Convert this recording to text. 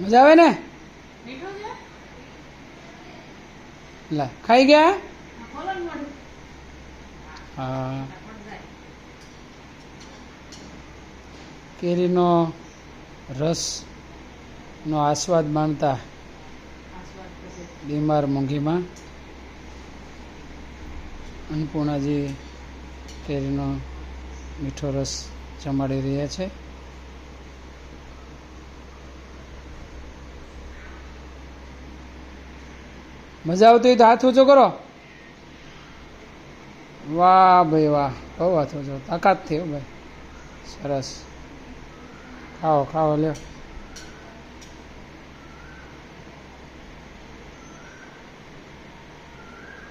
મજા આવે ને? લે, ખાઈ ગયા? હા. કેરીનો રસનો આસ્વાદ માણતા બીમાર મોંઘીમાં અન્નપૂર્ણાજી કેરીનો મીઠો રસ જમાડી રહ્યા છે. મજા આવતી હોય તો હાથ ઊંચો કરો. વાહ ભાઈ વાહ, બહુ હાથ ઊંચો. તાકાત થયો ભાઈ. સરસ. ખાઓ ખાઓ, લ્યો.